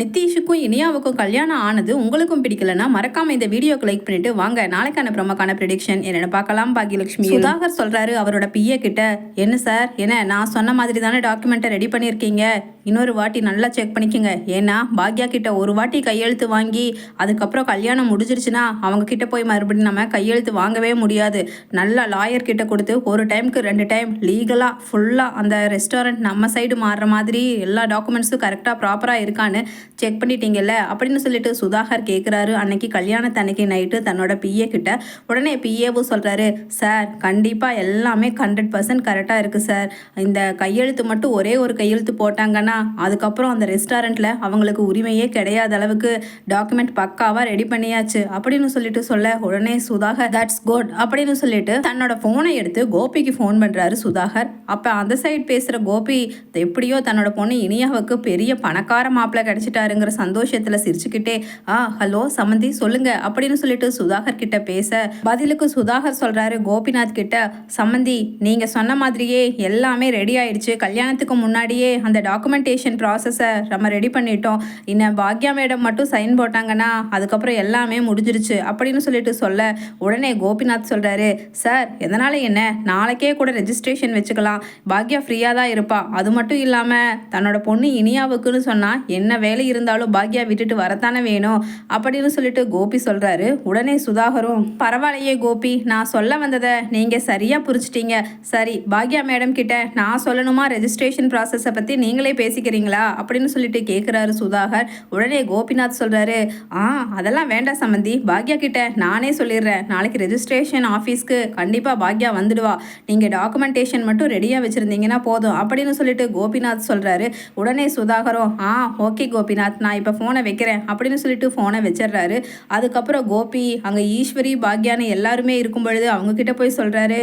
நித்தீஷுக்கும் இனியாவுக்கும் கல்யாணம் ஆனது உங்களுக்கும் பிடிக்கலன்னா மறக்காம இந்த வீடியோக்கு லைக் பண்ணிட்டு வாங்க. நாளைக்கான பிரமக்கான ப்ரெடிக்ஷன் என்னென்னு பார்க்கலாம் பாக்யலட்சுமி. சுதாகர் சொல்றாரு அவரோட பிஏ கிட்ட என்ன சார் என்ன? நான் சொன்ன மாதிரி தானே டாக்குமெண்ட்டை ரெடி பண்ணியிருக்கீங்க இன்னொரு வாட்டி நல்லா செக் பண்ணிக்கோங்க. ஏன்னா பாக்யா கிட்ட ஒரு வாட்டி கையெழுத்து வாங்கி அதுக்கப்புறம் கல்யாணம் முடிஞ்சிருச்சுன்னா அவங்க கிட்ட போய் மறுபடியும் நம்ம கையெழுத்து வாங்கவே முடியாது. நல்லா லாயர் கிட்ட கொடுத்து ஒரு டைம்க்கு ரெண்டு டைம் லீகலாக ஃபுல்லாக அந்த ரெஸ்டாரண்ட் நம்ம சைடு மாறுற மாதிரி எல்லா டாக்குமெண்ட்ஸும் கரெக்டாக ப்ராப்பராக இருக்கான்னு செக் பண்ணிட்டீங்கல்ல? அப்படின்னு சொல்லிட்டு சுதாகர் கேட்குறாரு அன்னைக்கு கல்யாணத்தன்னைக்கு நைட்டு தன்னோட பிஏ கிட்ட. உடனே பிஏவும் சொல்கிறாரு சார் கண்டிப்பாக எல்லாமே ஹண்ட்ரட் பர்சன்ட் கரெக்டாக இருக்குது சார். இந்த கையெழுத்து மட்டும் ஒரே ஒரு கையெழுத்து போட்டாங்கன்னா அதுக்கப்புறம் அந்த ரெஸ்டாரண்ட்டில் அவங்களுக்கு உரிமையே கிடையாத அளவுக்கு டாக்குமெண்ட் பக்காவாக ரெடி பண்ணியாச்சு. அப்படின்னு சொல்லிட்டு சொல்ல உடனே சுதாகர் தட்ஸ் குட் அப்படின்னு சொல்லிட்டு தன்னோட ஃபோனை எடுத்து கோபிக்கு ஃபோன் பண்ணுறாரு சுதாகர். அப்போ அந்த சைட் பேசுகிற கோபி எப்படியோ தன்னோட பொண்ணு இனியாவுக்கு பெரிய பணக்கார மாப்பிள்ளை கிடைச்சிட்டாருங்கிற சந்தோஷத்தில் சிரிச்சுக்கிட்டே ஆ ஹலோ சமந்தி சொல்லுங்க அப்படின்னு சொல்லிட்டு சுதாகர் கிட்ட பேச பதிலுக்கு சுதாகர் சொல்றாரு கோபிநாத் கிட்ட சம்மந்தி நீங்க சொன்ன மாதிரியே எல்லாமே ரெடி ஆயிடுச்சு. கல்யாணத்துக்கு முன்னாடியே அந்த டாக்குமெண்டேஷன் ப்ராசஸை நம்ம ரெடி பண்ணிட்டோம். இன்னும் பாக்யா மேடம் மட்டும் சைன் போட்டாங்கன்னா அதுக்கப்புறம் எல்லாமே முடிஞ்சிருச்சு அப்படின்னு சொல்லிட்டு சொல்ல உடனே கோபிநாத் சொல்றாரு சார் எதனால என்ன? நாளைக்கே கூட ரெஜிஸ்ட்ரேஷன் வச்சுக்கலாம். பாக்யா ஃப்ரீயாக தான் இருப்பா. அது மட்டும் இல்லாமல் தன்னோட பொண்ணு இனியாவுக்குன்னு சொன்னால் என்ன வேலை இருந்தாலும் பாக்யா விட்டுட்டு வரத்தானே வேணும்? அப்படின்னு சொல்லிட்டு கோபி சொல்கிறாரு உடனே சுதாகரும் பரவாயில்லையே கோபி நான் சொல்ல வந்ததை நீங்கள் சரியாக புரிச்சிட்டீங்க சரி பாக்யா மேடம் கிட்ட நான் சொல்லணுமா ரெஜிஸ்ட்ரேஷன் ப்ராசஸை பற்றி நீங்களே பேசிக்கிறீங்களா? அப்படின்னு சொல்லிட்டு கேட்குறாரு சுதாகர். உடனே கோபிநாத் சொல்கிறாரு ஆ அதெல்லாம் வேண்டாம் சம்மந்தி பாக்யா கிட்ட நானே சொல்லிடுறேன். நாளைக்கு ரெஜிஸ்ட்ரேஷன் ஆஃபீஸ்க்கு கண்டிப்பாக பாக்யா வந்துடுவா. நீங்கள் டாக்குமெண்டேஷன் மட்டும் ரெடியாக வச்சுருந்தீங்கன்னா போதும். அப்படின்னு சொல்லிட்டு கோபிநாத் சொல்கிறாரு உடனே சுதாகரும் ஆ ஓகே கோபி. கோபிநாத் நான் இப்போ ஃபோனை வைக்கிறேன் அப்படின்னு சொல்லிட்டு ஃபோனை வச்சிடுறாரு. அதுக்கப்புறம் கோபி அங்கே ஈஸ்வரி பாக்யான்னு எல்லாருமே இருக்கும் பொழுது அவங்கக்கிட்ட போய் சொல்கிறாரு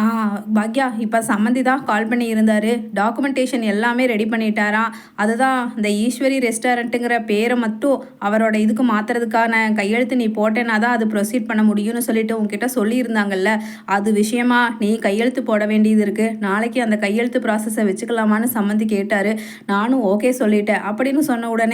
ஆ பாக்யா இப்போ சம்மந்தி தான் கால் பண்ணி இருந்தார். டாக்குமெண்டேஷன் எல்லாமே ரெடி பண்ணிட்டாராம். அதுதான் இந்த ஈஸ்வரி ரெஸ்டாரண்ட்டுங்கிற பேரை மட்டும் அவரோட இதுக்கு மாற்றுறதுக்கான கையெழுத்து நீ போட்டேன்னா தான் அது ப்ரொசீட் பண்ண முடியும்னு சொல்லிட்டு உங்ககிட்ட சொல்லியிருந்தாங்கல்ல. அது விஷயமா நீ கையெழுத்து போட வேண்டியது இருக்குது நாளைக்கு அந்த கையெழுத்து ப்ராசஸை வச்சுக்கலாமான்னு சம்மந்தி கேட்டார். நானும் ஓகே சொல்லிட்டேன். அப்படின்னு சொன்ன உடனே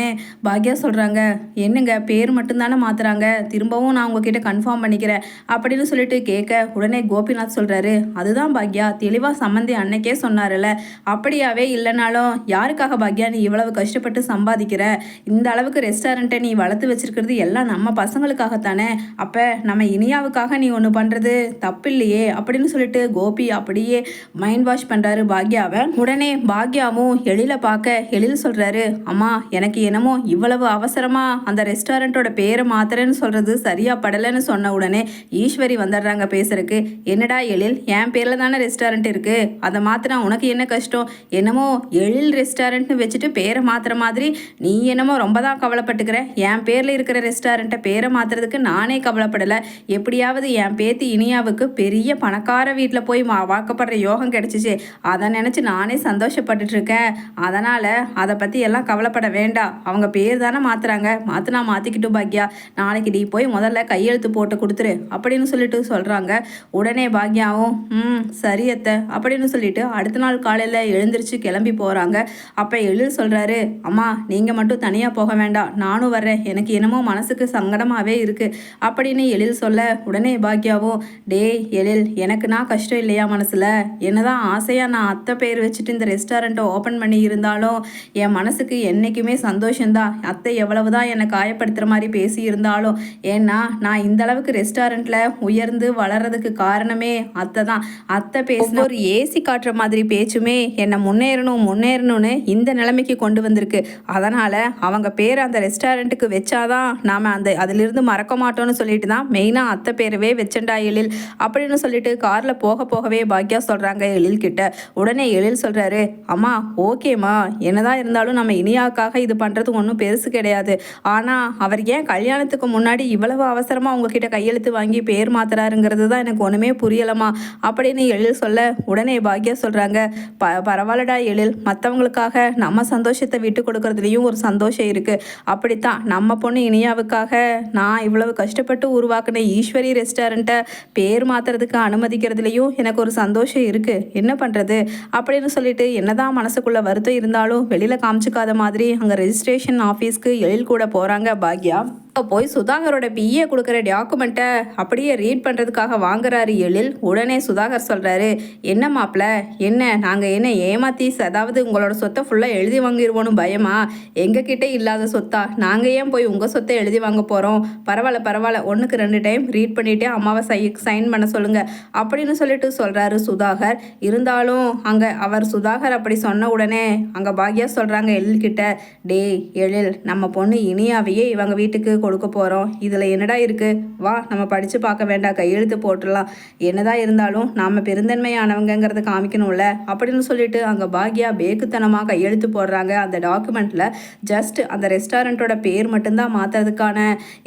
பாக்யா சொல்கிறாங்க என்னங்க பேர் மட்டும்தானே மாற்றுறாங்க திரும்பவும் நான் உங்ககிட்ட கன்ஃபார்ம் பண்ணிக்கிறேன். அப்படின்னு சொல்லிட்டு கேட்க உடனே கோபிநாத் சொல்கிறாரு அதுதான் பாக்யா தெளிவாக சம்மந்தி அன்னைக்கே சொன்னார்ல அப்படியாவே இல்லைனாலும் யாருக்காக பாக்யா நீ இவ்வளவு கஷ்டப்பட்டு சம்பாதிக்கிற? இந்த அளவுக்கு ரெஸ்டாரண்ட்டை நீ வளர்த்து வச்சிருக்கிறது எல்லாம் நம்ம பசங்களுக்காகத்தானே? அப்போ நம்ம இனியாவுக்காக நீ ஒன்று பண்ணுறது தப்பு இல்லையே அப்படின்னு சொல்லிட்டு கோபி அப்படியே மைண்ட் வாஷ் பண்ணுறாரு பாக்யாவை. உடனே பாக்யாவும் எழில பார்க்க எழில் சொல்கிறாரு அம்மா எனக்கு என்னமோ இவ்வளவு அவசரமாக அந்த ரெஸ்டாரண்ட்டோட பேரை மாத்திரன்னு சொல்கிறது சரியா படலைன்னு சொன்ன உடனே ஈஸ்வரி வந்துடுறாங்க பேசுறதுக்கு. என்னடா எழில் என் பேரில் தானே ரெஸ்டாரண்ட் இருக்குது அதை மாத்தினா உனக்கு என்ன கஷ்டம்? என்னமோ எழில் ரெஸ்டாரண்ட்னு வச்சுட்டு பேரை மாத்துற மாதிரி நீ என்னமோ ரொம்ப தான் கவலைப்பட்டுக்கிற? என் பேரில் இருக்கிற ரெஸ்டாரண்ட்டை பேரை மாத்துறதுக்கு நானே கவலைப்படலை. எப்படியாவது என் பேத்தி இனியாவுக்கு பெரிய பணக்கார வீட்டில் போய் மா வாக்கப்படுற யோகம் கிடைச்சிச்சு. அதை நினச்சி நானே சந்தோஷப்பட்டுட்டு இருக்கேன். அதனால் அதை பற்றி எல்லாம் கவலைப்பட வேண்டாம். அவங்க பேர் தானே மாற்றுறாங்க மாற்றினா மாற்றிக்கிட்டும் பாக்யா. நாளைக்கு நீ போய் முதல்ல கையெழுத்து போட்டு கொடுத்துரு. அப்படின்னு சொல்லிட்டு சொல்கிறாங்க உடனே பாக்யாவும் ம் சரி அத்தை அப்படின்னு சொல்லிட்டு அடுத்த நாள் காலையில் எழுந்திரிச்சு கிளம்பி போகிறாங்க அப்போ எழில் சொல்கிறாரு அம்மா நீங்கள் மட்டும் தனியாக போக வேண்டாம். நானும் வர்றேன். எனக்கு என்னமோ மனசுக்கு சங்கடமாகவே இருக்குது அப்படின்னு எழில் சொல்ல உடனே பாக்யாவும் டேய் எழில் எனக்கு நான் கஷ்டம் இல்லையா மனசில்? என்னதான் ஆசையாக நான் அத்தை பேர் வச்சுட்டு இந்த ரெஸ்டாரண்ட்டை ஓப்பன் பண்ணி இருந்தாலும் என் மனசுக்கு என்றைக்குமே சந்தோஷம்தான் அத்தை எவ்வளவு தான் என்னை காயப்படுத்துகிற மாதிரி பேசி இருந்தாலும் ஏன்னா நான் இந்த அளவுக்கு ரெஸ்டாரண்ட்டில் உயர்ந்து வளர்றதுக்கு காரணமே அத்தை தான் அத்தை பேசின ஒரு ஏசி காட்டுற மாதிரி பேச்சுமே என்னை முன்னேறணும் முன்னேறணும்னு இந்த நிலைமைக்கு கொண்டு வந்திருக்கு. அதனால் அவங்க பேர் அந்த ரெஸ்டாரண்ட்டுக்கு வச்சாதான் நாம் அந்த அதிலிருந்து மறக்க மாட்டோம்னு சொல்லிட்டு தான் மெயினாக அத்தை பேரவே வச்சண்டா எழில் அப்படின்னு சொல்லிட்டு காரில் போக போகவே பாக்யா சொல்கிறாங்க எழில் கிட்ட. உடனே எழில் சொல்கிறாரு அம்மா ஓகேம்மா என்னதான் இருந்தாலும் நம்ம இனியாக்காக இது பண்ணுறது ஒன்றும் பெருசு கிடையாது. ஆனால் அவர் ஏன் கல்யாணத்துக்கு முன்னாடி இவ்வளவு அவசரமாக உங்ககிட்ட கையெழுத்து வாங்கி பேர் மாத்துறாருங்கிறது தான் எனக்கு ஒன்றுமே புரியலமா அப்படின்னு எழில் சொல்ல உடனே பாக்யா சொல்கிறாங்க ப பரவாயில்லடா எழில். மற்றவங்களுக்காக நம்ம சந்தோஷத்தை விட்டு கொடுக்கறதுலேயும் ஒரு சந்தோஷம் இருக்குது அப்படித்தான் நம்ம பொண்ணு இனியாவுக்காக நான் இவ்வளவு கஷ்டப்பட்டு உருவாக்கின ஈஸ்வரி ரெஸ்டாரண்ட்டை பேர் மாத்துறதுக்கு அனுமதிக்கிறதுலையும் எனக்கு ஒரு சந்தோஷம் இருக்குது என்ன பண்ணுறது அப்படின்னு சொல்லிட்டு என்னதான் மனசுக்குள்ளே வருத்தம் இருந்தாலும் வெளியில் காமிச்சிக்காத மாதிரி அங்கே ரெஜிஸ்டர் ரெஜிஸ்ட்ரேஷன் ஆஃபீஸ்க்கு எழில் கூட போகிறாங்க பாக்யா. போய் சுதாகரோட பிஏ கொடுக்குற டாக்குமெண்ட்டை அப்படியே ரீட் பண்ணுறதுக்காக வாங்குறாரு எழில். உடனே சுதாகர் சொல்கிறாரு என்ன மாப்பிள்ள என்ன? நாங்கள் என்ன ஏமாத்தி அதாவது உங்களோட சொத்தை ஃபுல்லாக எழுதி வாங்கிடுவோன்னு பயமா? எங்ககிட்ட இல்லாத சொத்தா? நாங்கள் ஏன் போய் உங்கள் சொத்தை எழுதி வாங்க போகிறோம் பரவாயில்ல பரவாயில்ல. ஒன்றுக்கு ரெண்டு டைம் ரீட் பண்ணிவிட்டு அம்மாவை சை சைன் பண்ண சொல்லுங்கள் அப்படின்னு சொல்லிட்டு சொல்கிறாரு சுதாகர். இருந்தாலும் அங்கே அவர் சுதாகர் அப்படி சொன்ன உடனே அங்கே பாக்யா சொல்கிறாங்க எழில்கிட்ட டேய் எழில் நம்ம பொண்ணு இனியாவையே இவங்க வீட்டுக்கு கொடுக்க போகிறோம் இதில் என்னடா இருக்குது வா நம்ம படித்து பார்க்க வேண்டாம் கையெழுத்து போட்டுடலாம். என்னதான் இருந்தாலும் நாம் பெருந்தன்மையானவங்கங்கிறத காமிக்கணும்ல. அப்படின்னு சொல்லிட்டு அங்கே பாக்யா பேக்குத்தனமாக கையெழுத்து போடுறாங்க. அந்த டாக்குமெண்ட்டில் ஜஸ்ட் அந்த ரெஸ்டாரண்ட்டோட பேர் மட்டும்தான் மாற்றுறதுக்கான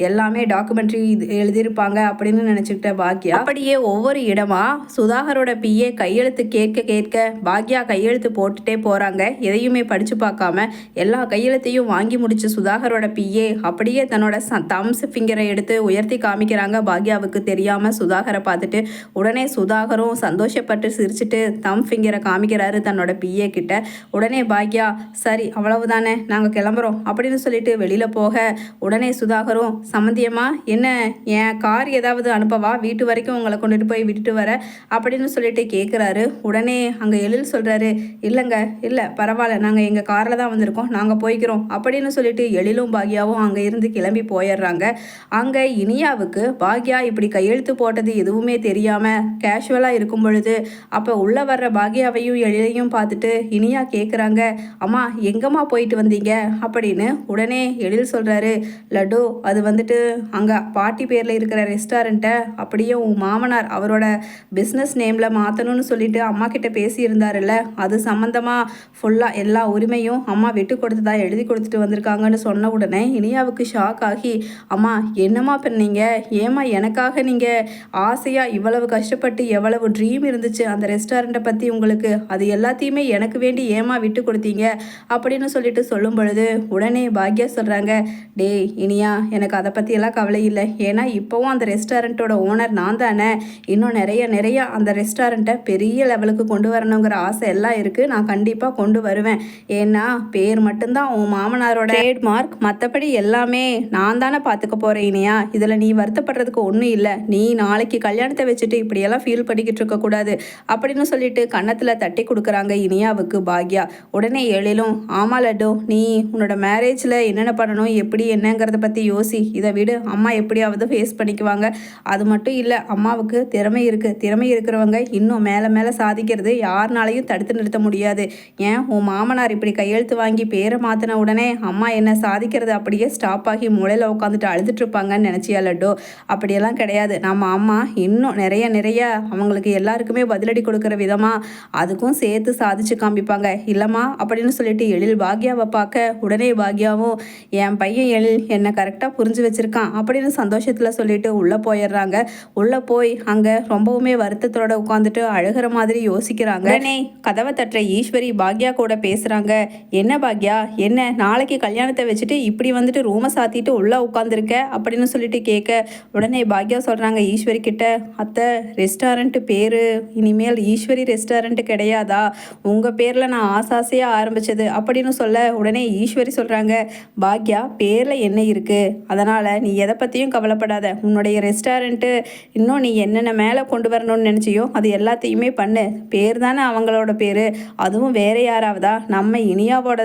எல்லாமே டாக்குமெண்ட்ரி இது எழுதியிருப்பாங்க அப்படின்னு நினச்சிக்கிட்ட பாக்யா. அப்படியே ஒவ்வொரு இடமா சுதாகரோட பிஏ கையெழுத்து கேட்க கேட்க பாக்யா கையெழுத்து போட்டுட்டே போகிறாங்க எதையுமே படித்து பார்க்காம எல்லா கையெழுத்தையும் வாங்கி முடிச்ச சுதாகரோட பிஏ அப்படியே தன்னோட தம்ஸ் ஃபிங்கரை எடுத்து உயர்த்தி காமிக்கிறாங்க. பாக்யாவுக்கு தெரியாமல் சுதாகரை பார்த்துட்டு உடனே சுதாகரும் சந்தோஷப்பட்டு சிரிச்சிட்டு தம் ஃபிங்கரை காமிக்கிறாரு தன்னோட பிஏ கிட்ட. உடனே பாக்யா சரி அவ்வளவுதானே நாங்கள் கிளம்புறோம் அப்படின்னு சொல்லிட்டு வெளியில் போக உடனே சுதாகரும் சம்மந்தியமா என்ன என் கார் ஏதாவது அனுப்பவா? வீட்டு வரைக்கும் உங்களை கொண்டுட்டு போய் விட்டுட்டு வர அப்படின்னு சொல்லிட்டு கேட்குறாரு உடனே அங்கே எழில் சொல்கிறாரு இல்லைங்க இல்லை பரவாயில்ல நாங்கள் எங்கள் காரில் தான் வந்திருக்கோம் நாங்கள் போய்க்கிறோம் அப்படின்னு சொல்லிட்டு எழிலும் பாக்யாவும் அங்கே இருந்து கிளம்பி போயிடுறாங்க. அங்கே இனியாவுக்கு பாக்யா இப்படி கையெழுத்து போட்டது எதுவுமே தெரியாமல் கேஷுவலாக இருக்கும் பொழுது அப்போ உள்ளே வர்ற பாக்யாவையும் எழிலையும் பார்த்துட்டு இனியா கேட்குறாங்க அம்மா எங்கம்மா போயிட்டு வந்தீங்க? அப்படின்னு உடனே எழில் சொல்கிறாரு லட்டு அது வந்துட்டு அங்கே பாட்டி பேரில் இருக்கிற ரெஸ்டாரண்ட்டை அப்படியே உன் மாமனார் அவரோட பிஸ்னஸ் நேமில் மாற்றணும்னு சொல்லிட்டு அம்மா கிட்ட பேசியிருந்தாருல்ல அது சம்மந்தமாக ஃபுல்லாக எல்லா உரிமையும் அம்மா விட்டு கொடுத்ததா எழுதி கொடுத்துட்டு வந்திருக்காங்கன்னு சொன்ன உடனே இனியாவுக்கு ஷாக் ஆகி அம்மா என்னம்மா பண்ணீங்க? ஏம்மா எனக்காக நீங்கள் ஆசையாக இவ்வளவு கஷ்டப்பட்டு எவ்வளவு ட்ரீம் இருந்துச்சு அந்த ரெஸ்டாரண்ட்டை பற்றி உங்களுக்கு? அது எல்லாத்தையுமே எனக்கு வேண்டி ஏமா விட்டு கொடுத்தீங்க? அப்படின்னு சொல்லிட்டு சொல்லும் பொழுது உடனே பாக்யா சொல்கிறாங்க டேய் இனியா எனக்கு அதை பற்றியெல்லாம் கவலை இல்லை. ஏன்னா இப்போவும் அந்த ரெஸ்டாரண்ட்டோட ஓனர் நான் தானே. இன்னும் நிறைய நிறைய அந்த ரெஸ்டாரண்ட்டை பெரிய லெவலுக்கு கொண்டு வரணுங்கிற ஆசை எல்லாம் இருக்குது நான் கண்டிப்பாக கொண்டு வருவேன். ஏன்னா பேர் மட்டும்தான் உன் மாமனாரோட ட்ரேட்மார்க் மற்றபடி எல்லாமே நான் தானே பார்த்துக்க போகிறேன் இனியா. இதில் நீ வருத்தப்படுறதுக்கு ஒன்றும் இல்லை. நீ நாளைக்கு கல்யாணத்தை வச்சுட்டு இப்படியெல்லாம் ஃபீல் பண்ணிக்கிட்டு இருக்கக்கூடாது அப்படின்னு சொல்லிட்டு கன்னத்தில் தட்டி கொடுக்குறாங்க இனியாவுக்கு பாக்யா. உடனே எழிலும் ஆமா லட்டு நீ உன்னோட மேரேஜில் என்னென்ன பண்ணணும் எப்படி என்னங்கிறத பற்றி யோசி. இதை விடு அம்மா எப்படியாவது ஃபேஸ் பண்ணிக்குவாங்க. அது மட்டும் இல்லை அம்மாவுக்கு திறமை இருக்குது திறமை இருக்கிறவங்க இன்னும் மேலே மேலே சாதிக்கிறது யாருனாலையும் தடுத்து நிறுத்த முடியாது. ஏன்? உன் மாமனார் இப்படி கையெழுத்து வாங்கி பேரை மாற்றின உடனே அம்மா என்ன சாதிக்கிறது அப்படியே ஸ்டாப் ஆகி மூலையில் உட்காந்துட்டு அழுதுட்டுருப்பாங்கன்னு நினச்சியா லட்டு? அப்படியெல்லாம் கிடையாது. நம்ம அம்மா இன்னும் நிறைய நிறைய அவங்களுக்கு எல்லாருக்குமே பதிலடி கொடுக்குற விதமாக அதுக்கும் சேர்த்து சாதிச்சு காமிப்பாங்க. இல்லைம்மா அப்படின்னு சொல்லிட்டு எழில் பாக்யாவை பார்க்க உடனே பாக்யாவும் என் பையன் எழில் என்னை கரெக்டாக புரிஞ்சு வச்சுருக்கான் அப்படின்னு சந்தோஷத்தில் சொல்லிட்டு உள்ளே போயிடுறாங்க. உள்ளே போய் அங்கே ரொம்பவுமே வருத்தத்தோட உட்காந்துட்டு அழுகிற மாதிரி யோசிக்கிறாங்க. உடனே கதவை தட்டுற ஈஸ்வரி பாக்யா கூட பேசுகிறாங்க என்ன பாக்யா? என்ன? நாளைக்கு கல்யாணத்தை வச்சுட்டு இப்படி வந்துட்டு ரூமை சாத்திட்டு உள்ளே உட்காந்துருக்க அப்படின்னு சொல்லிட்டு கேட்க உடனே பாக்யா சொல்கிறாங்க ஈஸ்வரி கிட்ட அத்தை ரெஸ்டாரண்ட்டு பேர். இனிமேல் ஈஸ்வரி ரெஸ்டாரண்ட்டு கிடையாதா? உங்கள் பேரில் நான் ஆசாசையாக ஆரம்பித்தது அப்படின்னு சொல்ல உடனே ஈஸ்வரி சொல்கிறாங்க பாக்யா பேரில் என்ன இருக்குது அதனால் நீ எதை பற்றியும் கவலைப்படாத. உன்னுடைய ரெஸ்டாரண்ட்டு இன்னும் நீ என்னென்ன மேலே கொண்டு வரணும்னு நினச்சியோ அது எல்லாத்தையுமே பண்ணு. பேர் தானே அவங்களோட பேர். அதுவும் வேற யாராவதா? நம்ம இனியாவோட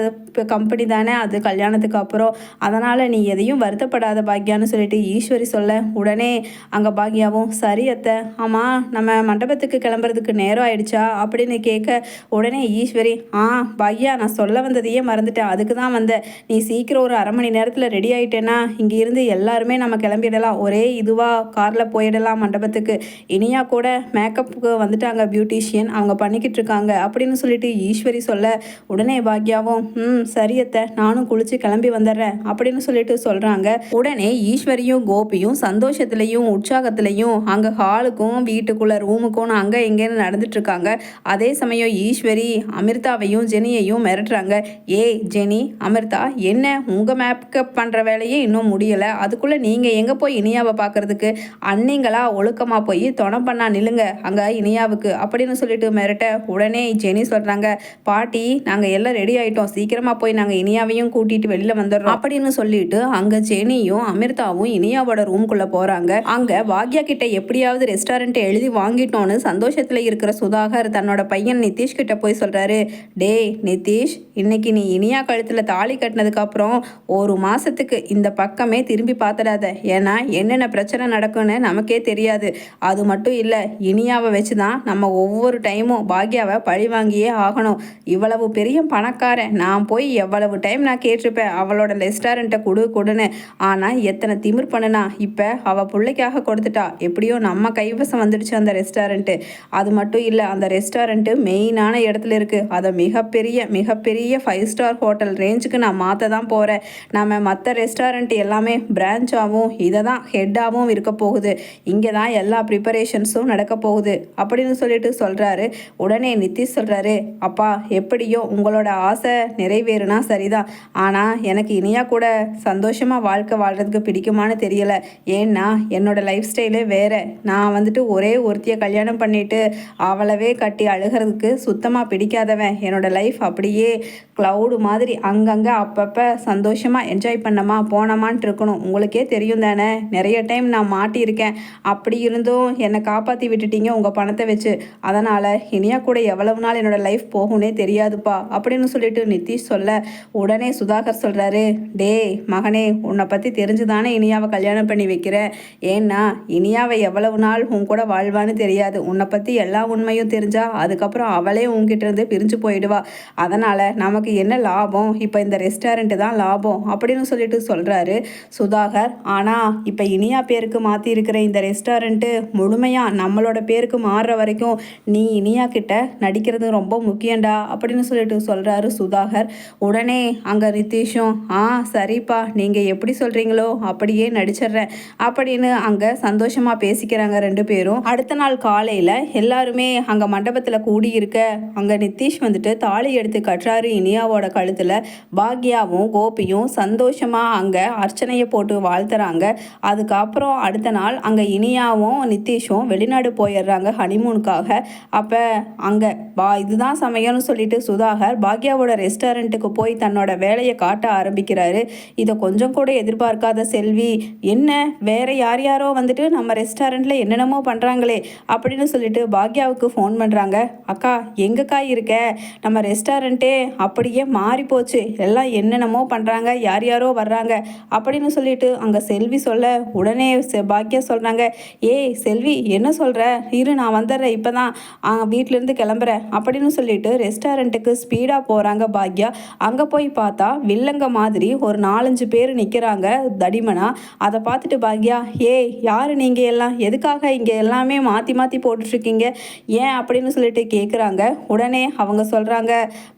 கம்பெனி தானே அது கல்யாணத்துக்கு அப்புறம். அதனால் நீ எதையும் வருத்தப்படாத பாக்யான்னு சொல்லிட்டு ஈஸ்வரி சொல்ல உடனே அங்கே பாக்யாவும் சரி அத்தை ஆமாம் நம்ம மண்டபத்துக்கு கிளம்புறதுக்கு நேரம் ஆயிடுச்சா? அப்படின்னு கேட்க உடனே ஈஸ்வரி ஆ பாக்யா நான் சொல்ல வந்ததையே மறந்துட்டேன். அதுக்கு தான் வந்தேன். நீ சீக்கிரம் ஒரு அரை மணி நேரத்தில் ரெடி ஆயிட்டேன்னா இங்கே இருந்து எல்லாருமே நம்ம கிளம்பிடலாம். ஒரே இதுவாக காரில் போயிடலாம் மண்டபத்துக்கு. இனியா கூட மேக்கப்புக்கு வந்துட்டாங்க பியூட்டிஷியன் அவங்க பண்ணிக்கிட்டு இருக்காங்க. அப்படின்னு சொல்லிட்டு ஈஸ்வரி சொல்ல உடனே பாக்யாவும் ம் சரியத்தை நானும் குளித்து கிளம்பி வந்துடுறேன். அப்படின்னு சொல்லிட்டு சொல்கிறாங்க உடனே ஈஸ்வரியும் கோபியும் சந்தோஷத்திலையும் உற்சாகத்திலையும் அங்கே ஹாலுக்கும் வீட்டுக்குள்ளே ரூமுக்கும் அங்கே இங்கேன்னு நடந்துட்டு இருக்காங்க. அதே சமயம் ஈஸ்வரி அமிர்தாவையும் ஜெனியையும் மிரட்டுறாங்க. ஏ ஜெனி அமிர்தா என்ன உங்கள் மேக்கப் பண்ணுற வேலையே இன்னும் முடியலை. அதுக்குள்ளே நீங்கள் எங்கே போய் இனியாவை பார்க்கறதுக்கு? அன்னிங்களா ஒழுக்கமாக போய் தொணம் பண்ணா நில்லுங்க. அங்கே இனியாவுக்கு அப்படின்னு சொல்லிட்டு மிரட்ட உடனே ஜெனி சொல்கிறாங்க பாட்டி நாங்கள் எல்லாம் ரெடி ஆகிட்டோம் சீக்கிரமாக போய் நாங்கள் இனியாவையும் கூட்டிட்டு வெளியில வந்துடுறோம். அப்படின்னு சொல்லிட்டு அங்க ஜெனியும் அமிர்தாவும் இனியாவோட ரூம்குள்ள போறாங்க. அங்க பாக்யா கிட்ட எப்படியாவது ரெஸ்டாரண்ட் எழுதி வாங்கிட்டோன்னு சந்தோஷத்துல இருக்கிற சுதாகர் தன்னோட பையன் நிதிஷ் கிட்ட போய் சொல்றாரு டே நிதிஷ் இன்னைக்கு நீ இனியா கழுத்துல தாலி கட்டினதுக்கு அப்புறம் ஒரு மாசத்துக்கு இந்த பக்கமே திரும்பி பார்த்துடாத ஏன்னா என்னென்ன பிரச்சனை நடக்கும்னு நமக்கே தெரியாது. அது மட்டும் இல்லை இனியாவை வச்சு தான் நம்ம ஒவ்வொரு டைமும் பாக்யாவை பழி வாங்கியே ஆகணும். இவ்வளவு பெரிய பணக்காரன். நான் போய் எவ்வளவு டைம் நான் கேட்டிருப்பேன். அவளோட ரெஸ்டாரண்ட்டை கொடு கொடுன்னு ஆனால் எத்தனை திமிர் பண்ணுனா? இப்போ அவள் பிள்ளைக்காக கொடுத்துட்டா. எப்படியோ நம்ம கைவசம் வந்துடுச்சு அந்த ரெஸ்டாரண்ட்டு அது மட்டும் இல்லை அந்த ரெஸ்டாரண்ட்டு மெயினான இடத்துல இருக்குது அதை மிகப்பெரிய மிகப்பெரிய ஃபைவ் ஸ்டார் ஹோட்டல் ரேஞ்சுக்கு நான் மாற்ற தான் போகிறேன் நம்ம மற்ற ரெஸ்டாரண்ட் எல்லாமே பிரான்ச்சாகவும் இதை தான் ஹெட்டாகவும் இருக்க போகுது. இங்கே தான் எல்லா ப்ரிப்பரேஷன்ஸும் நடக்க போகுது. அப்படின்னு சொல்லிட்டு சொல்கிறாரு உடனே நித்திஷ் சொல்கிறாரு அப்பா எப்படியோ உங்களோட ஆசை நிறைவேறுனா சரிதான். ஆனால் எனக்கு இனியா கூட சந்தோஷமாக வாழ்க்கை வாழ்கிறதுக்கு பிடிக்குமான்னு தெரியலை. ஏன்னா என்னோடய லைஃப் ஸ்டைலே வேறு. நான் வந்துட்டு ஒரே ஒருத்தியை கல்யாணம் பண்ணிட்டு அவளவே கட்டி அழுகிறதுக்கு சுத்தமாக பிடிக்காதவன். என்னோடய லைஃப் அப்படியே க்ளவுடு மாதிரி அங்கங்கே அப்பப்போ சந்தோஷமாக என்ஜாய் பண்ணமா போனோமான்ட்டு இருக்கணும். உங்களுக்கே தெரியும் தானே? நிறைய டைம் நான் மாட்டியிருக்கேன். அப்படி இருந்தும் என்னை காப்பாற்றி விட்டுட்டீங்க உங்கள் பணத்தை வச்சு. அதனால் இனியா கூட எவ்வளவு நாள் என்னோடய லைஃப் போகும்னே தெரியாதுப்பா. அப்படின்னு சொல்லிட்டு நிதிஷ் சொல்ல உடனே சுதாகர் சொல்கிறாரு டேய் மகனே உன்னை பற்றி தெரிஞ்சு தானே இனியாவை கல்யாணம் பண்ணி வைக்கிறேன் ஏன்னா இனியாவை எவ்வளவு நாள் உன் கூட வாழ்வான்னு தெரியாது. உன்னை பற்றி எல்லா உண்மையும் தெரிஞ்சா அதுக்கப்புறம் அவளே உன்கிட்ட இருந்து பிரிஞ்சு போயிடுவா. அதனால் நமக்கு என்ன லாபம்? இப்போ இந்த ரெஸ்டாரண்ட்டு தான் லாபம் அப்படின்னு சொல்லிட்டு சொல்கிறாரு சுதாகர். ஆனால் இப்போ இனியா பேருக்கு மாற்றி இருக்கிற இந்த ரெஸ்டாரண்ட்டு முழுமையாக நம்மளோட பேருக்கு மாறுற வரைக்கும் நீ இனியா கிட்ட நடிக்கிறது ரொம்ப முக்கியம்டா அப்படின்னு சொல்லிட்டு சொல்கிறாரு சுதாகர். உடனே அங்கே நிதிஷும் ஆ சரிப்பா நீங்கள் எப்படி சொல்கிறீங்களோ அப்படியே நடிச்சிடுறேன் அப்படின்னு அங்கே சந்தோஷமாக பேசிக்கிறாங்க ரெண்டு பேரும். அடுத்த நாள் காலையில் எல்லாருமே அங்கே மண்டபத்தில் கூடியிருக்க அங்கே நிதிஷ் வந்துட்டு தாலி எடுத்து கட்டுறாரு இனியாவோட கழுத்தில். பாக்யாவும் கோபியும் சந்தோஷமாக அங்கே அர்ச்சனையை போட்டு வாழ்த்துறாங்க. அதுக்கப்புறம் அடுத்த நாள் அங்கே இனியாவும் நிதிஷும் வெளிநாடு போயிடுறாங்க ஹனிமூனுக்காக. அப்போ அங்கே பா இதுதான் சமயம்னு சொல்லிட்டு சுதாகர் பாக்யாவோட ரெஸ்டாரண்ட்டுக்கு போய் தன்னோட வேலையை காட்ட ஆரம்பிக்கிறாரு. இதை கொஞ்சம் கூட எதிர்பார்க்காத செல்வி என்ன? வேற யார் யாரோ வந்துட்டு நம்ம ரெஸ்டாரண்ட்டில் என்னென்னமோ பண்ணுறாங்களே அப்படின்னு சொல்லிட்டு பாக்யாவுக்கு ஃபோன் பண்ணுறாங்க அக்கா எங்கக்கா இருக்க? நம்ம ரெஸ்டாரண்ட்டே அப்படியே மாறி போச்சு எல்லாம் என்னென்னமோ பண்ணுறாங்க யார் யாரோ வர்றாங்க. அப்படின்னு சொல்லிட்டு அங்கே செல்வி சொல்ல உடனே செ- பாக்யா சொல்கிறாங்க ஏய் செல்வி என்ன சொல்கிற இரு நான் வந்துடுறேன் இப்போ தான் வீட்டிலேருந்து கிளம்புறேன். அப்படின்னு சொல்லிட்டு ரெஸ்டாரண்ட்டுக்கு ஸ்பீடாக போகிறாங்க பாக்யா. அங்கே போய் பார்த்தா வில்லங்க மாதிரி ஒரு நாலஞ்சு பேர் நிற்கிறாங்க தடிமனா. அதை பார்த்துட்டு பாக்யா ஏய் யார் நீங்கள் எல்லாம்? எதுக்காக இங்கே எல்லாமே மாற்றி மாற்றி போட்டுட்ருக்கீங்க? ஏன் அப்படின்னு சொல்லிட்டு கேட்குறாங்க உடனே அவங்க சொல்கிறாங்க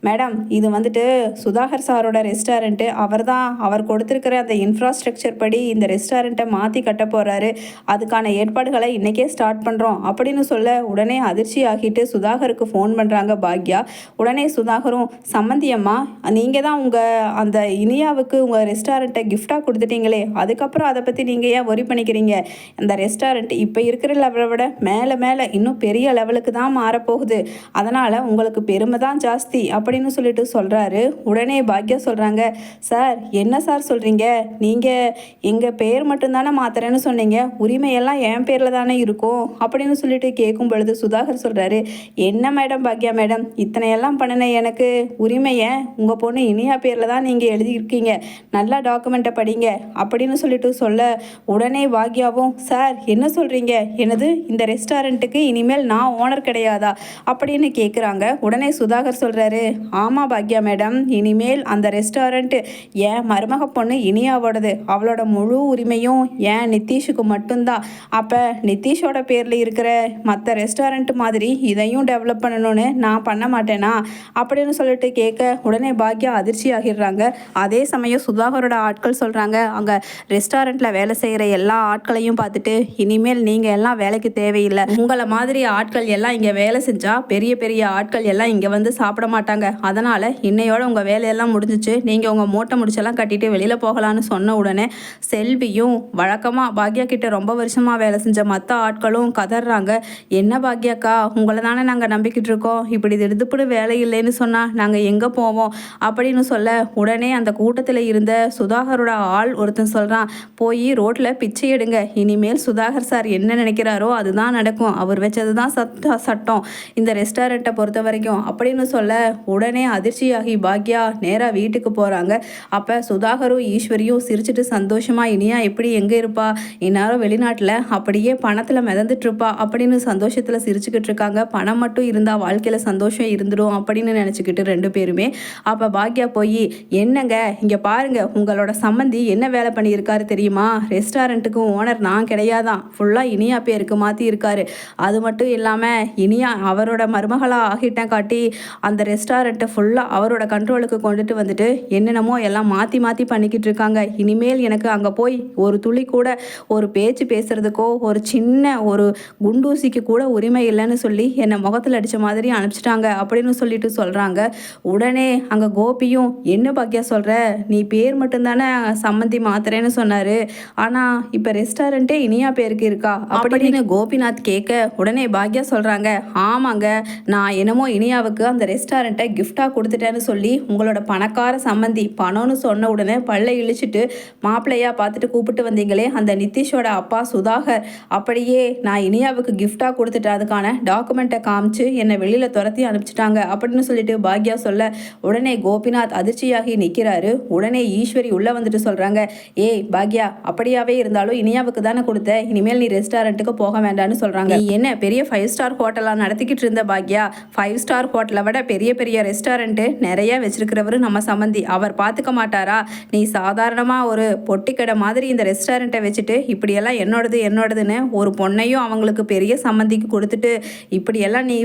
மேடம் இது வந்துட்டு சுதாகர் சாரோட ரெஸ்டாரண்ட்டு அவர் தான் அவர் கொடுத்துருக்கிற அந்த இன்ஃப்ராஸ்ட்ரக்சர் படி இந்த ரெஸ்டாரண்ட்டை மாற்றி கட்ட போகிறாரு அதுக்கான ஏற்பாடுகளை இன்றைக்கே ஸ்டார்ட் பண்ணுறோம் அப்படின்னு சொல்ல உடனே அதிர்ச்சி ஆகிட்டு சுதாகருக்கு ஃபோன் பண்ணுறாங்க பாக்யா. உடனே சுதாகரும் சம்மந்தியம்மா நீங்கள் தான் உங்கள் அந்த இனியாவுக்கு உங்கள் ரெஸ்டாரண்ட்டை கிஃப்ட் கிஃப்டாக கொடுத்துட்டீங்களே அதுக்கப்புறம் அதை பற்றி நீங்கள் ஏன் ஒரி பண்ணிக்கிறீங்க? அந்த ரெஸ்டாரண்ட் இப்போ இருக்கிற லெவலை விட மேலே மேலே இன்னும் பெரிய லெவலுக்கு தான் மாறப்போகுது. அதனால் உங்களுக்கு பெருமை தான் ஜாஸ்தி அப்படின்னு சொல்லிட்டு சொல்கிறாரு உடனே பாக்யா சொல்கிறாங்க சார் என்ன சார் சொல்கிறீங்க நீங்கள் எங்கள் பேர் மட்டும்தானே மாத்துறேன்னு சொன்னீங்க. உரிமையெல்லாம் என் பேரில் தானே இருக்கும். அப்படின்னு சொல்லிட்டு கேட்கும் பொழுது சுதாகர் சொல்கிறாரு என்ன மேடம் பாக்யா மேடம் இத்தனையெல்லாம் பண்ணின எனக்கு உரிமையை உங்கள் பொண்ணு இனியா பேரில் தான் நீங்கள் எழுதியிருக்கீங்க. நல்லா டாக்குமெண்ட்டை படிங்க. அப்படின்னு சொல்லிட்டு சொல்ல உடனே பாக்யாவும் சார் என்ன சொல்கிறீங்க எனது இந்த ரெஸ்டாரண்ட்டுக்கு இனிமேல் நான் ஓனர் கிடையாதா? அப்படின்னு கேட்குறாங்க உடனே சுதாகர் சொல்கிறாரு ஆமாம் பாக்யா மேடம் இனிமேல் அந்த ரெஸ்டாரண்ட் என் மருமக பொண்ணு இனியாவோடது. அவளோட முழு உரிமையும் ஏன் நிதிஷுக்கு மட்டும்தான். அப்போ நிதிஷோட பேரில் இருக்கிற மற்ற ரெஸ்டாரண்ட் மாதிரி இதையும் டெவலப் பண்ணணும்னு நான் பண்ண மாட்டேனா? அப்படின்னு சொல்லிட்டு கேட்க உடனே பாக்யா அதிர்ச்சி ஆகிடுறாங்க அதே சமயம் சுதாகரோட ஆட்கள் சொல்கிறாங்க அங்கே ரெஸ்டாரண்ட்டில் வேலை செய்கிற எல்லா ஆட்களையும் பார்த்துட்டு இனிமேல் நீங்கள் எல்லாம் வேலைக்கு தேவையில்லை. உங்களை மாதிரி ஆட்கள் எல்லாம் இங்கே வேலை செஞ்சால் பெரிய பெரிய ஆட்கள் எல்லாம் இங்கே வந்து சாப்பிட மாட்டாங்க. அதனால் இன்னையோட உங்கள் வேலையெல்லாம் முடிஞ்சிச்சு. நீங்கள் உங்கள் மூட்டை முடிச்செல்லாம் கட்டிட்டு வெளியில் போகலான்னு சொன்ன உடனே செல்வியும் வழக்கமாக பாக்யா கிட்ட ரொம்ப வருஷமாக வேலை செஞ்ச மற்ற ஆட்களும் கதறாங்க. என்ன பாக்யாக்கா உங்களை தானே நாங்கள் நம்பிக்கிட்டு இருக்கோம். இப்படி திடுதுப்புன்னு வேலை இல்லைன்னு சொன்னால் நாங்கள் எங்கே போவோம்? அப்படின்னு அப்படின்னு சொல்ல உடனே அந்த கூட்டத்தில் இருந்த சுதாகரோட ஆள் ஒருத்தன் சொல்கிறான் போய் ரோட்டில் பிச்சை எடுங்க இனிமேல் சுதாகர் சார் என்ன நினைக்கிறாரோ அதுதான் நடக்கும். அவர் வச்சது தான் சட்ட சட்டம். இந்த ரெஸ்டாரண்ட்டை பொறுத்த வரைக்கும் அப்படின்னு சொல்ல உடனே அதிர்ச்சியாகி பாக்யா நேராக வீட்டுக்கு போகிறாங்க அப்போ சுதாகரும் ஈஸ்வரியும் சிரிச்சிட்டு சந்தோஷமாக இனியா எப்படி எங்கே இருப்பா? இந்நேரம் வெளிநாட்டில் அப்படியே பணத்தில் மிதந்துட்டுருப்பா அப்படின்னு சந்தோஷத்தில் சிரிச்சுக்கிட்டு இருக்காங்க. பணம் மட்டும் இருந்தால் வாழ்க்கையில் சந்தோஷம் இருந்துடும் அப்படின்னு நினச்சிக்கிட்டு ரெண்டு பேருமே. அப்போ பாக்யா போய் என்னங்க இங்கே பாருங்கள் உங்களோட சம்மந்தி என்ன வேலை பண்ணியிருக்காரு தெரியுமா? ரெஸ்டாரண்ட்டுக்கும் ஓனர் நான் கிடையாதான். ஃபுல்லாக இனியா பேருக்கு மாற்றி இருக்காரு. அது மட்டும் இல்லாமல் இனியா அவரோட மருமகளாக ஆகிட்டேன் காட்டி அந்த ரெஸ்டாரண்ட்டை ஃபுல்லாக அவரோட கண்ட்ரோலுக்கு கொண்டுட்டு வந்துட்டு என்னென்னமோ எல்லாம் மாற்றி மாற்றி பண்ணிக்கிட்டு இருக்காங்க. இனிமேல் எனக்கு அங்கே போய் ஒரு துளி கூட ஒரு பேச்சு பேசுறதுக்கோ ஒரு சின்ன ஒரு குண்டூசிக்கு கூட உரிமை இல்லைன்னு சொல்லி என்னை முகத்தில் அடித்த மாதிரி அனுப்பிச்சிட்டாங்க அப்படின்னு சொல்லிட்டு சொல்கிறாங்க உடனே அங்கே கோபியும் என்ன பாக்கியா சொல்கிற நீ பேர் மட்டும்தானே சம்மந்தி மாத்திரேன்னு சொன்னார். ஆனால் இப்போ ரெஸ்டாரண்ட்டே இனியா பேருக்கு இருக்கா? அப்படின்னு கோபிநாத் கேட்க உடனே பாக்யா சொல்கிறாங்க ஆமாங்க நான் என்னமோ இனியாவுக்கு அந்த ரெஸ்டாரண்ட்டை கிஃப்டாக கொடுத்துட்டேன்னு சொல்லி உங்களோட பணக்கார சம்மந்தி பணம்னு சொன்ன உடனே பல்ல இழிச்சிட்டு மாப்பிள்ளையா பார்த்துட்டு கூப்பிட்டு வந்தீங்களே அந்த நிதிஷோட அப்பா சுதாகர். அப்படியே நான் இனியாவுக்கு கிஃப்டாக கொடுத்துட்டேன் அதுக்கான டாக்குமெண்ட்டை காமிச்சு என்னை வெளியில் துரத்தி அனுப்பிச்சிட்டாங்க அப்படின்னு சொல்லிட்டு பாக்யா சொல்ல உடனே கோபிநாத் அதிர்ச்சியாகி நிற்கிறாரு உடனே ஈஸ்வரி உள்ளே வந்துட்டு சொல்கிறாங்க ஏய் பாக்யா அப்படியாவே இருந்தாலும் இனியாவுக்கு தானே கொடுத்த. இனிமேல் நீ ரெஸ்டாரண்ட்டுக்கு போக வேண்டாம்னு சொல்கிறாங்க என்ன பெரிய ஃபைவ் ஸ்டார் ஹோட்டலாக நடத்திக்கிட்டு இருந்த பாக்யா? ஃபைவ் ஸ்டார் ஹோட்டலை விட பெரிய பெரிய ரெஸ்டாரண்ட்டு நிறைய வச்சிருக்கிறவரு நம்ம சம்மந்தி அவர் பார்த்துக்க மாட்டாரா? நீ சாதாரணமாக ஒரு பொட்டிக்கடை மாதிரி இந்த ரெஸ்டாரண்ட்டை வச்சுட்டு இப்படியெல்லாம் என்னோடது என்னோடதுன்னு ஒரு பொண்ணையும் அவங்களுக்கு பெரிய சம்மந்திக்கு கொடுத்துட்டு இப்படியெல்லாம் நீ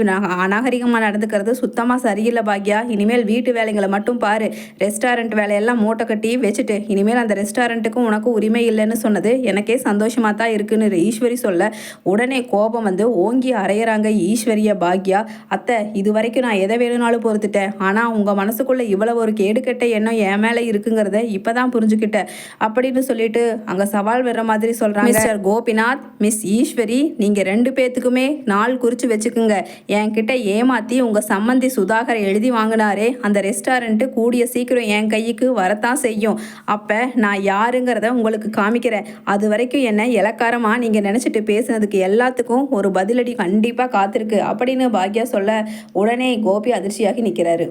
அநாகரிகமாக நடந்துக்கிறது சுத்தமாக சரியில்லை பாக்யா. இனிமேல் வீட்டு வேலைங்களை மட்டும் பாரு. ரெஸ்டாரண்ட் வேலையெல்லாம் மூட்டை கட்டி வச்சுட்டு இனிமேல் அந்த ரெஸ்டாரண்ட்டுக்கும் உனக்கு உரிமை இல்லைன்னு சொன்னது எனக்கே சந்தோஷமாக தான் இருக்குன்னு ஈஸ்வரி சொல்ல உடனே கோபம் வந்து ஓங்கி அரையிறாங்க ஈஸ்வரிய பாக்யா. அத்தை இது வரைக்கும் நான் எதை வேணும்னாலும் பொறுத்துட்டேன். ஆனால் உங்கள் மனசுக்குள்ளே இவ்வளவு ஒரு கேடுகெட்ட எண்ணம் என் மேலே இருக்குங்கிறத இப்போ தான் புரிஞ்சுக்கிட்டேன் அப்படின்னு சொல்லிட்டு அங்கே சவால் வர்ற மாதிரி சொல்கிறாங்க மிஸ்டர் கோபிநாத் மிஸ் ஈஸ்வரி நீங்கள் ரெண்டு பேத்துக்குமே நாள் குறித்து வச்சுக்குங்க. என்கிட்ட ஏமாற்றி உங்கள் சம்மந்தி சுதாகர் எழுதி வாங்கினாரே. அந்த ரெஸ்டாரண்ட்டு கூடிய சீக்கிரம் என் கைக்கு வரத்தான் செய்யும். அப்போ நான் யாருங்கிறத உங்களுக்கு காமிக்கிறேன். அது வரைக்கும் என்ன இலக்காரமாக நீங்கள் நினச்சிட்டு பேசுனதுக்கு எல்லாத்துக்கும் ஒரு பதிலடி கண்டிப்பாக காத்திருக்கு. அப்படின்னு பாக்யா சொல்ல உடனே கோபி அதிர்ச்சியாகி நிற்கிறாரு